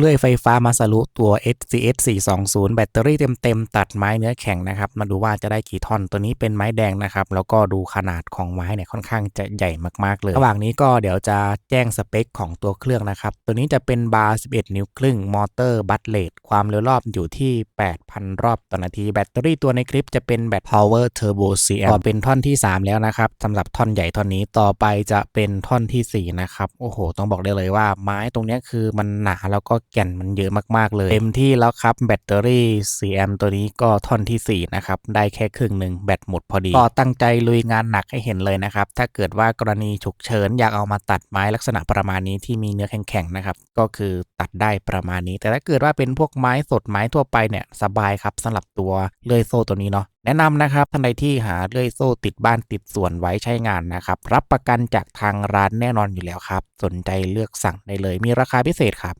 เลื่อยไฟฟ้ามาสรุตัว SCS 420 แบตเตอรี่เต็มๆ ตัดไม้เนื้อแข็งนะครับ มาดูว่าจะได้กี่ท่อน ตัวนี้เป็นไม้แดงนะครับ แล้วก็ดูขนาดของไม้เนี่ยค่อนข้างจะใหญ่มากๆ เลย ระหว่างนี้ก็เดี๋ยวจะแจ้งสเปคของตัวเครื่องนะครับ ตัวนี้จะเป็นบาร์ 11 นิ้วครึ่ง มอเตอร์บัตเลตความเร็วรอบอยู่ที่ 8,000 รอบต่อนาที แบตเตอรี่ตัวในคลิปจะเป็นแบต Power Turbo CM ก็เป็นท่อนที่ 3 แล้วนะครับสำหรับท่อนใหญ่ท่อนนี้ต่อไปจะเป็นท่อนที่ 4 นะครับ โอ้โห ต้องบอกได้เลยว่าไม้ตรงนี้คือมันหนาแล้วก็แก่นมันเยอะมากๆเลย เต็มที่แล้วครับแบตเตอรี่ CM ตัวนี้ก็ท่อนทีสี่ 4 นะครับ ได้แค่ครึ่งหนึ่งแบตหมดพอดี ก็ตั้งใจลุยงานหนักให้เห็นเลยนะครับ ถ้าเกิดว่ากรณีฉุกเฉินอยากเอามาตัดไม้ลักษณะประมาณนี้ที่มีเนื้อแข็งๆนะครับ ก็คือตัดได้ประมาณนี้ แต่ถ้าเกิดว่าเป็นพวกไม้สดไม้ทั่วไปเนี่ยสบายครับสำหรับตัวเลื่อยโซ่ตัวนี้เนาะแนะนำนะครับท่านใดที่หาเลื่อยโซ่ติดบ้านติดสวนไว้ใช้งานนะครับ รับประกันจากทางร้านแน่นอนอยู่แล้วครับ สนใจเลือกสั่งได้เลยมีราคาพิเศษครับ